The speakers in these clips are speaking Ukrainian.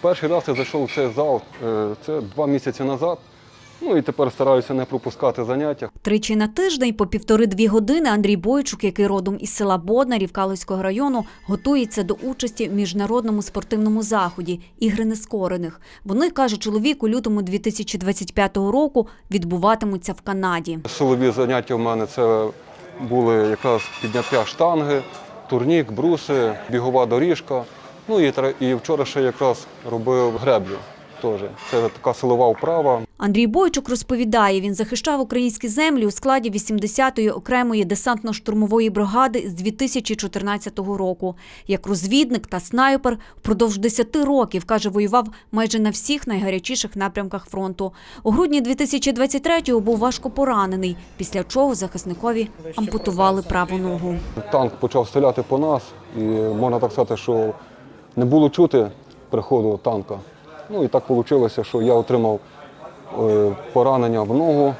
Перший раз я зайшов в цей зал е, це два місяці назад. Ну і тепер стараюся не пропускати заняття. Тричі на тиждень по півтори-дві години Андрій Бойчук, який родом із села Боднарів Калицького району, готується до участі в міжнародному спортивному заході Ігри нескорених. Вони каже чоловік у лютому 2025 року відбуватимуться в Канаді. Силові заняття в мене це були якраз підняття штанги, турнік, бруси, бігова доріжка. Ну і, і вчора ще якраз робив греблю. Теж. Це така силова вправа. Андрій Бойчук розповідає, він захищав українські землі у складі 80-ї окремої десантно-штурмової бригади з 2014 року. Як розвідник та снайпер впродовж 10 років, каже, воював майже на всіх найгарячіших напрямках фронту. У грудні 2023-го був важко поранений, після чого захисникові ампутували праву ногу. Танк почав стріляти по нас, і можна так сказати, що не було чути приходу танка. Ну і так вийшло, що я отримав е, поранення в ногу,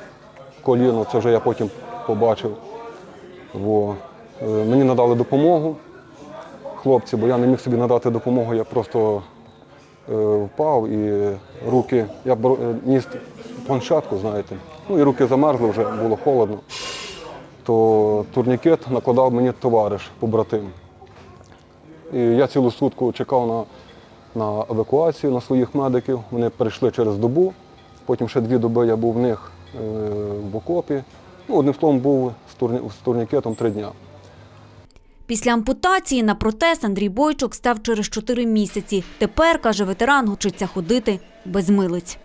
коліно, це вже я потім побачив. Во. Е, Мені надали допомогу хлопці, бо я не міг собі надати допомогу, я просто е, впав і руки, я ніс планшетку, знаєте, ну і руки замерзли, вже було холодно то турнікет накладав мені товариш, побратим. І я цілу сутку чекав на, на евакуацію на своїх медиків. Вони прийшли через добу. Потім ще дві доби я був в них е, в окопі. Ну, одним словом, був з, турні, з турнікетом три дня. Після ампутації на протез Андрій Бойчук став через 4 місяці. Тепер, каже ветеран, учиться ходити без милиць.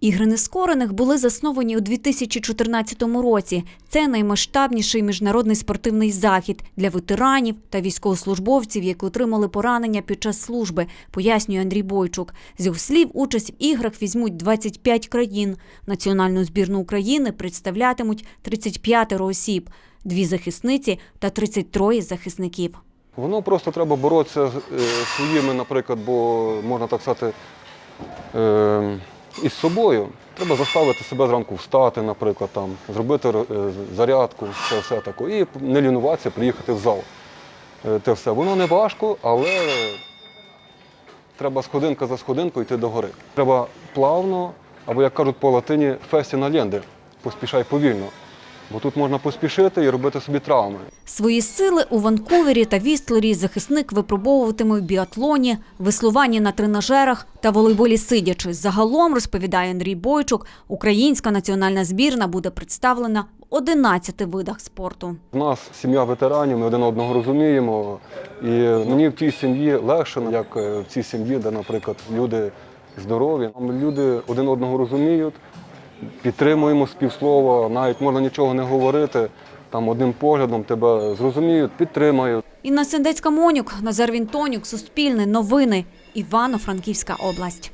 Ігри нескорених були засновані у 2014 році. Це наймасштабніший міжнародний спортивний захід для ветеранів та військовослужбовців, які отримали поранення під час служби, пояснює Андрій Бойчук. З його слів, участь в іграх візьмуть 25 країн. Національну збірну України представлятимуть 35 осіб, дві захисниці та 33 захисників. Воно просто треба боротися з е, своїми, наприклад, бо можна так сказати, е, із собою. Треба заставити себе зранку встати, наприклад, там, зробити е, зарядку, це все таке, і не лінуватися, приїхати в зал. Е, Те все. Воно не важко, але треба сходинка за сходинкою йти до гори. Треба плавно, або як кажуть по латині, фесті на ленди, поспішай повільно. Бо тут можна поспішити і робити собі травми. Свої сили у Ванкувері та Вістлері захисник випробовуватиме в біатлоні, веслуванні на тренажерах та волейболі сидячи. Загалом, розповідає Андрій Бойчук, українська національна збірна буде представлена в 11 видах спорту. У нас сім'я ветеранів, ми один одного розуміємо. І мені в тій сім'ї легше, як е, в цій сім'ї, де, наприклад, люди здорові. Люди один одного розуміють, підтримуємо співслова, навіть можна нічого не говорити. Там одним поглядом тебе зрозуміють, підтримають. Інна Сендецька Монюк, Назар Вінтонюк, Суспільне, Новини, Івано-Франківська область.